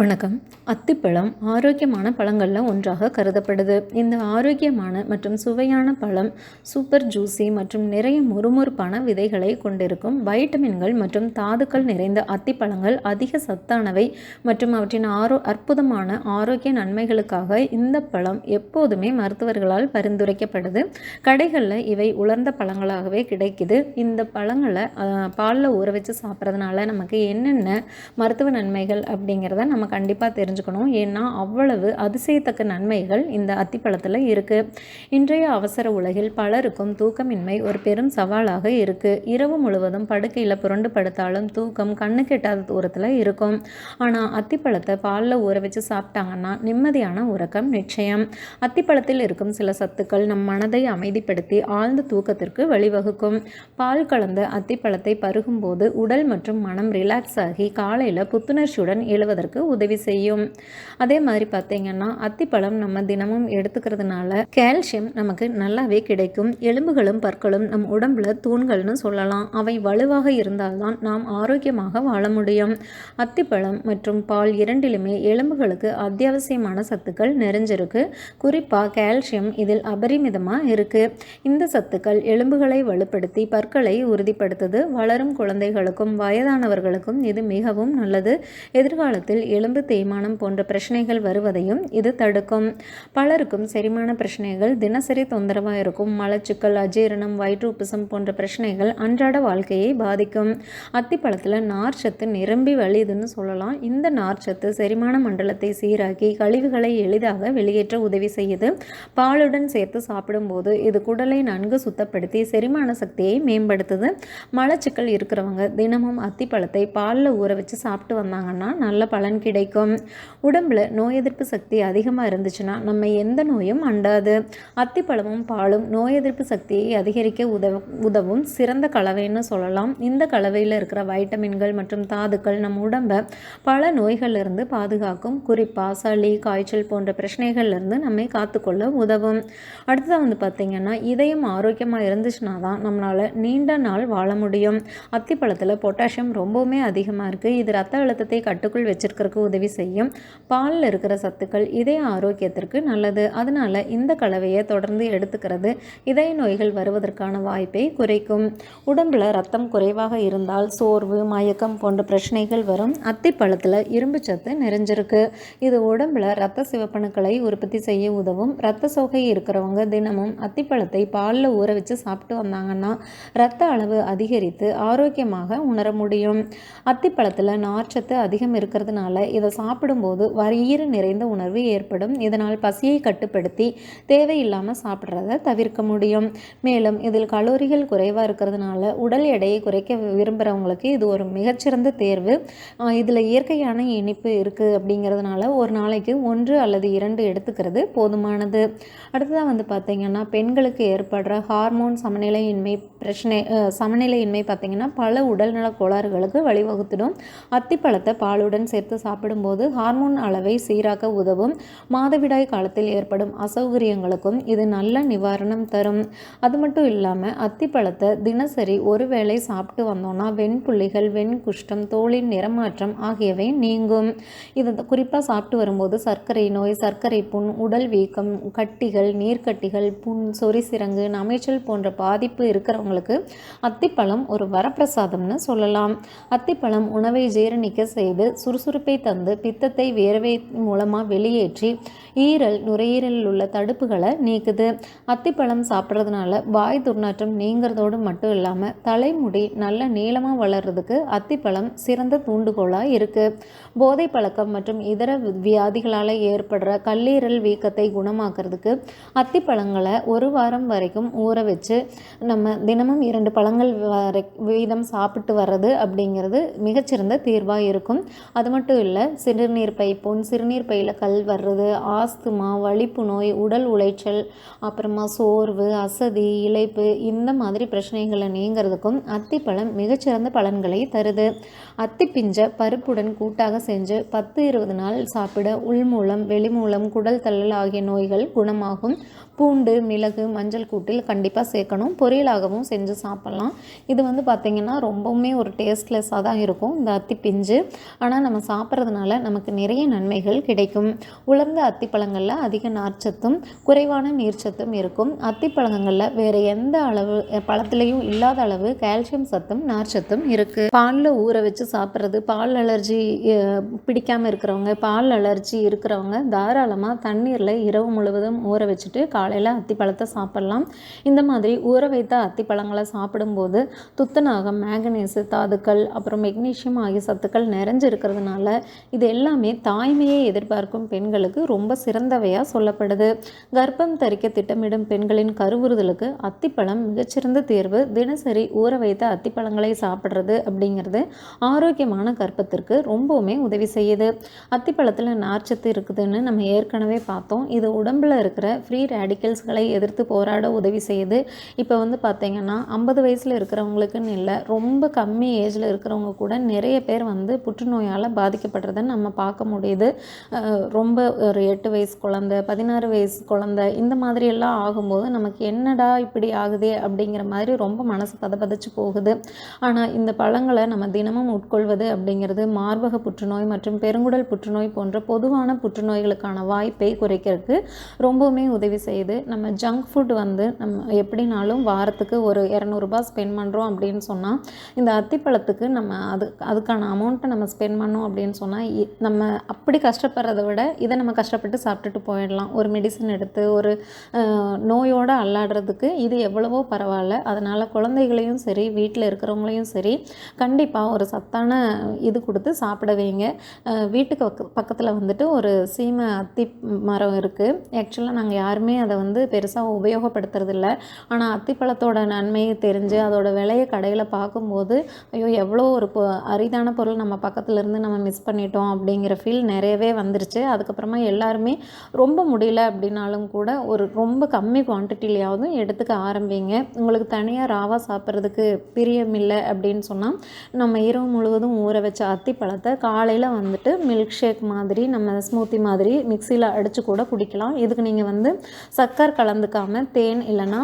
வணக்கம். அத்திப்பழம் ஆரோக்கியமான பழங்களில் ஒன்றாக கருதப்படுது. இந்த ஆரோக்கியமான மற்றும் சுவையான பழம் சூப்பர் ஜூசி மற்றும் நிறைய முறுமுறுப்பான விதைகளை கொண்டிருக்கும் வைட்டமின்கள் மற்றும் தாதுக்கள் நிறைந்த அத்திப்பழங்கள் அதிக சத்தானவை மற்றும் அவற்றின் ஆரோ அற்புதமான ஆரோக்கிய நன்மைகளுக்காக இந்த பழம் எப்போதுமே மருத்துவர்களால் பரிந்துரைக்கப்படுது. கடைகளில் இவை உலர்ந்த பழங்களாகவே கிடைக்குது. இந்த பழங்களை பாலில் ஊற வச்சு சாப்பிட்றதுனால நமக்கு என்னென்ன மருத்துவ நன்மைகள் அப்படிங்கிறத நம்ம கண்டிப்பாக தெரிஞ்சுக்கணும். ஏன்னா அவ்வளவு அதிசயத்தக்க நன்மைகள் இந்த அத்திப்பழத்தில் இருக்குது இன்றைய அவசர உலகில் பலருக்கும் தூக்கமின்மை ஒரு பெரும் சவாலாக இருக்குது இரவு முழுவதும் படுக்கையில் புரண்டு படுத்தாலும் தூக்கம் கண்ணு கெட்டாத தூரத்தில் இருக்கும். ஆனால் அத்திப்பழத்தை பாலில் ஊற வச்சு சாப்பிட்டாங்கன்னா நிம்மதியான உறக்கம் நிச்சயம். அத்திப்பழத்தில் இருக்கும் சில சத்துக்கள் நம் மனதை அமைதிப்படுத்தி ஆழ்ந்த தூக்கத்திற்கு வழிவகுக்கும். பால் கலந்த அத்திப்பழத்தை பருகும்போது உடல் மற்றும் மனம் ரிலாக்ஸ் ஆகி காலையில் புத்துணர்ச்சியுடன் எழுவதற்கு உதவி செய்யும். அதே மாதிரி பார்த்தீங்கன்னா அத்திப்பழம் நம்ம தினமும் எடுத்துக்கிறதுனால கால்சியம் நமக்கு நல்லாவே கிடைக்கும். எலும்புகளும் பற்களும் நம் உடம்புல தூண்கள்னு சொல்லலாம். அவை வலுவாக இருந்தால்தான் நாம் ஆரோக்கியமாக வாழ முடியும். அத்திப்பழம் மற்றும் பால் இரண்டிலுமே எலும்புகளுக்கு அத்தியாவசியமான சத்துக்கள் நிறைஞ்சிருக்கு. குறிப்பாக கால்சியம் இதில் அபரிமிதமாக இருக்கு. இந்த சத்துக்கள் எலும்புகளை வலுப்படுத்தி பற்களை உறுதிப்படுத்துது. வளரும் குழந்தைகளுக்கும் வயதானவர்களுக்கும் இது மிகவும் நல்லது. எதிர்காலத்தில் எலும்பு தேய்மானம் போன்ற பிரச்சனைகள் வருவதையும் இது தடுக்கும். பலருக்கும் செரிமான பிரச்சனைகள் தினசரி தொந்தரவாக இருக்கும். மலச்சிக்கல் அஜீரணம் வயிற்றுப்புசம் போன்ற பிரச்சனைகள் அன்றாட வாழ்க்கையை பாதிக்கும். அத்திப்பழத்தில் நார் சத்து நிரம்பி வழியுதுன்னு சொல்லலாம். இந்த நார் சத்து செரிமான மண்டலத்தை சீராக்கி கழிவுகளை எளிதாக வெளியேற்ற உதவி செய்யுது. பாலுடன் சேர்த்து சாப்பிடும்போது இது குடலை நன்கு சுத்தப்படுத்தி செரிமான சக்தியை மேம்படுத்துது. மலச்சிக்கல் இருக்கிறவங்க தினமும் அத்திப்பழத்தை பாலில் ஊற வச்சு சாப்பிட்டு வந்தாங்கன்னா நல்ல பலன் கிடைக்கும் கிடைக்கும். உடம்புல நோய் எதிர்ப்பு சக்தி அதிகமாக இருந்துச்சுன்னா நம்ம எந்த நோயும் அண்டாது. அத்திப்பழமும் பாலும் நோய் எதிர்ப்பு சக்தியை அதிகரிக்க உதவ உதவும் சிறந்த கலவைன்னு சொல்லலாம். இந்த கலவையில் இருக்கிற வைட்டமின்கள் மற்றும் தாதுக்கள் நம் உடம்பை பல நோய்களிலிருந்து பாதுகாக்கும். குறிப்பாக சளி காய்ச்சல் போன்ற பிரச்சனைகள்லேருந்து நம்மை காத்துக்கொள்ள உதவும். அடுத்ததாக வந்து பார்த்திங்கன்னா இதயம் ஆரோக்கியமாக இருந்துச்சுன்னா தான் நம்மளால் நீண்ட நாள் வாழ முடியும். அத்திப்பழத்தில் பொட்டாசியம் ரொம்பவுமே அதிகமாக இருக்குது இது ரத்த அழுத்தத்தை கட்டுக்குள் வச்சுருக்கிறதுக்கு உதவி செய்யும். பாலில் இருக்கிற சத்துக்கள் இதய ஆரோக்கியத்திற்கு நல்லது. அதனால் இந்த கலவையை தொடர்ந்து எடுத்துக்கிறது. இதய நோய்கள் வருவதற்கான வாய்ப்பை குறைக்கும். உடம்பில் ரத்தம் குறைவாக இருந்தால் சோர்வு மயக்கம் போன்ற பிரச்சனைகள் வரும். அத்திப்பழத்தில் இரும்பு சத்து நிறைஞ்சிருக்கு. இது உடம்பில் ரத்த சிவப்பணுக்களை உற்பத்தி செய்ய உதவும். ரத்த சோகை இருக்கிறவங்க தினமும் அத்திப்பழத்தை பாலில் ஊற வச்சு சாப்பிட்டு வந்தாங்கன்னா ரத்த அளவு அதிகரித்து ஆரோக்கியமாக உணர முடியும். அத்திப்பழத்தில் நார்ச்சத்து அதிகம் இருக்கிறதுனால இதை சாப்பிடும்போது வயிறு நிறைந்த உணர்வு ஏற்படும். இதனால் பசியை கட்டுப்படுத்தி தேவையில்லாமல் சாப்பிட்றத தவிர்க்க முடியும். மேலும் இதில் கலோரிகள் குறைவாக இருக்கிறதுனால உடல் எடையை குறைக்க விரும்புகிறவங்களுக்கு இது ஒரு மிகச்சிறந்த தேர்வு. இதில் இயற்கையான இனிப்பு இருக்குது அப்படிங்கிறதுனால ஒரு நாளைக்கு ஒன்று அல்லது இரண்டு எடுத்துக்கிறது போதுமானது. அடுத்ததாக வந்து பார்த்திங்கன்னா பெண்களுக்கு ஏற்படுற ஹார்மோன் சமநிலையின்மை பிரச்சனை சமநிலையின்மை பார்த்திங்கன்னா பல உடல்நல கோளாறுகளுக்கு வழிவகுத்திடும். அத்திப்பழத்தை பாலுடன் சேர்த்து சாப்பிடும்போது ஹார்மோன் அளவை சீராக்க உதவும். மாதவிடாய் காலத்தில் ஏற்படும் அசௌகரியங்களுக்கும் இது நல்ல நிவாரணம் தரும். அது மட்டும் இல்லாமல் அத்திப்பழத்தை தினசரி ஒரு வேளை சாப்பிட்டு வந்தோம்னா வெண்புள்ளிகள் வெண்குஷ்டம் தோளின் நிறமாற்றம் ஆகியவை நீங்கும். இது குறிப்பாக சாப்பிட்டு வரும்போது சர்க்கரை நோய் சர்க்கரை புண் உடல் வீக்கம் கட்டிகள் நீர்க்கட்டிகள் புண் சொரிசிறங்கு நமைச்சல் போன்ற பாதிப்பு இருக்கிறவங்களுக்கு அத்திப்பழம் ஒரு வரப்பிரசாதம்னு சொல்லலாம். அத்திப்பழம் உணவை ஜீரணிக்க செய்து சுறுசுறுப்பை தந்து பித்தத்தை வேர்வை மூலமாக வெளியேற்றி ஈரல் நுரையீரலில் உள்ள தடுப்புகளை நீக்குது. அத்திப்பழம் சாப்பிட்றதுனால வாய் துர்நாற்றம் நீங்கிறதோடு மட்டும் இல்லாமல் தலைமுடி நல்ல நீளமாக வளர்கிறதுக்கு அத்திப்பழம் சிறந்த தூண்டுகோலாக இருக்குது போதை பழக்கம் மற்றும் இதர வியாதிகளால் ஏற்படுற கல்லீரல் வீக்கத்தை குணமாக்குறதுக்கு அத்திப்பழங்களை ஒரு வாரம் வரைக்கும் ஊற வச்சு நம்ம தினமும் இரண்டு பழங்கள் வரை வீதம் சாப்பிட்டு வர்றது அப்படிங்கிறது மிகச்சிறந்த தீர்வாக இருக்கும். அது மட்டும் இல்லை சிறுநீர் பை புண் சிறுநீர் பையில் கல் வர்றது ஆஸ்துமா வலிப்பு நோய் உடல் உளைச்சல் அப்புறமா சோர்வு அசதி இழைப்பு இந்த மாதிரி பிரச்சனைகளை நீங்கிறதுக்கும் அத்திப்பழம் மிகச்சிறந்த பலன்களை தருது. அத்திப்பிஞ்சை பருப்புடன் கூட்டாக செஞ்சு பத்து இருபது நாள் சாப்பிட உள்மூலம் வெளிமூலம் குடல் தள்ளல் ஆகிய நோய்கள் குணமாகும். பூண்டு மிளகு மஞ்சள் கூட்டில் கண்டிப்பாக சேர்க்கணும். பொரியலாகவும் செஞ்சு சாப்பிட்லாம். இது வந்து பார்த்திங்கன்னா ரொம்பவுமே ஒரு டேஸ்ட்லெஸ்ஸாக தான் இருக்கும். இந்த அத்தி பிஞ்சு. ஆனால் நம்ம சாப்பிட்றதுனால நமக்கு நிறைய நன்மைகள் கிடைக்கும். உலர்ந்த அத்திப்பழங்களில் அதிக நார்ச்சத்தும் குறைவான நீர்ச்சத்தும் இருக்கும். அத்திப்பழங்களில் வேறு எந்த அளவு பழத்துலேயும் இல்லாத அளவு கால்சியம் சத்தும் நார்ச்சத்தும் இருக்குது பாலில் ஊற வச்சு சாப்பிட்றது பால் அலர்ஜி பிடிக்காமல் இருக்கிறவங்க பால் அலர்ஜி இருக்கிறவங்க தாராளமாக தண்ணீரில் இரவு முழுவதும் ஊற வச்சுட்டு காலையில் அத்திப்பழத்தை சாப்பிட்லாம். இந்த மாதிரி ஊற வைத்த பழங்களை சாப்பிடும்போது துத்தநாகம் மேங்கனீஸு தாதுக்கள் அப்புறம் மெக்னீஷியம் ஆகிய சத்துக்கள் நிறைஞ்சு இருக்கிறதுனால இது எல்லாமே தாய்மையை எதிர்பார்க்கும் பெண்களுக்கு ரொம்ப சிறந்தவையாக சொல்லப்படுது. கர்ப்பம் தரிக்க திட்டமிடும் பெண்களின் கருவுறுதலுக்கு அத்திப்பழம் மிகச்சிறந்த தேர்வு. தினசரி ஊற வைத்த அத்திப்பழங்களை சாப்பிட்றது அப்படிங்கிறது ஆரோக்கியமான கர்ப்பத்திற்கு ரொம்பவுமே உதவி செய்யுது. அத்திப்பழத்தில் நார்ச்சத்து இருக்குதுன்னு நம்ம ஏற்கனவே பார்த்தோம். இது உடம்பில் இருக்கிற ஃப்ரீ ரேடிக்கல்ஸ்களை எதிர்த்து போராட உதவி செய்யுது. இப்போ வந்து பார்த்திங்கன்னா ஐம்பது வயசில் இருக்கிறவங்களுக்குன்னு இல்லை ரொம்ப கம்மி ஏஜில் இருக்கிறவங்க கூட நிறைய பேர் வந்து புற்றுநோயால் பாதிக்கப்படுறதை நம்ம பார்க்க முடியுது. ரொம்ப ஒரு எட்டு வயசு குழந்த பதினாறு வயசு குழந்த இந்த மாதிரியெல்லாம் ஆகும்போது நமக்கு என்னடா இப்படி ஆகுதே அப்படிங்கிற மாதிரி ரொம்ப மனசு பதப்பதச்சு போகுது. ஆனால் இந்த பழங்களை நம்ம தினமும் உட்கொள்வது அப்படிங்கிறது மார்பக புற்றுநோய் மற்றும் பெருங்குடல் புற்றுநோய் போன்ற பொதுவான புற்றுநோய்களுக்கான வாய்ப்பை குறைக்கிறதுக்கு ரொம்பவுமே உதவி செய்யுது. நம்ம ஜங்க் ஃபுட் வந்து நம்ம எப்படினாலும் வாரத்துக்கு ஒரு ஒரு இரநூறுபா ஸ்பெண்ட் பண்ணுறோம் அப்படின்னு சொன்னால் இந்த அத்திப்பழத்துக்கு நம்ம அது அதுக்கான அமௌண்ட்டை நம்ம ஸ்பெண்ட் பண்ணோம் அப்படின்னு சொன்னால் நம்ம அப்படி கஷ்டப்படுறத விட இதை நம்ம கஷ்டப்பட்டு சாப்பிட்டுட்டு போயிடலாம். ஒரு மெடிசன் எடுத்து ஒரு நோயோடு அல்லாடுறதுக்கு இது எவ்வளவோ பரவாயில்ல. அதனால் குழந்தைகளையும் சரி வீட்டில் இருக்கிறவங்களையும் சரி கண்டிப்பாக ஒரு சத்தான இது கொடுத்து சாப்பிட வைங்க. வீட்டுக்கு பக்கத்தில் வந்துட்டு ஒரு சீமை அத்தி மரம் இருக்குது ஆக்சுவலாக நாங்கள் யாருமே அதை வந்து பெருசாக உபயோகப்படுத்துறதில்ல. ஆனால் அத்திப்பழத்தோட தன்மையை தெரிஞ்சு அதோட விலையை கடையில் பார்க்கும்போது ஐயோ எவ்வளோ ஒரு அரிதான பொருள் நம்ம பக்கத்தில் இருந்து நம்ம மிஸ் பண்ணிட்டோம் அப்படிங்கிற ஃபீல் நிறையவே வந்துருச்சு. அதுக்கப்புறமா எல்லாருமே ரொம்ப முடியல அப்படின்னாலும் கூட ஒரு ரொம்ப கம்மி குவான்டிட்டிலையாவது எடுத்துக்க ஆரம்பிங்க. உங்களுக்கு தனியாக ராவாக சாப்பிட்றதுக்கு பிரியமில்லை அப்படின்னு சொன்னால் நம்ம இரவு முழுவதும் ஊற வச்ச அத்தி பழத்தை காலையில் வந்துட்டு மில்க் ஷேக் மாதிரி நம்ம ஸ்மூத்தி மாதிரி மிக்சியில் அடித்து கூட குடிக்கலாம். இதுக்கு நீங்கள் வந்து சர்க்கரை கலந்துக்காமல் தேன் இல்லைன்னா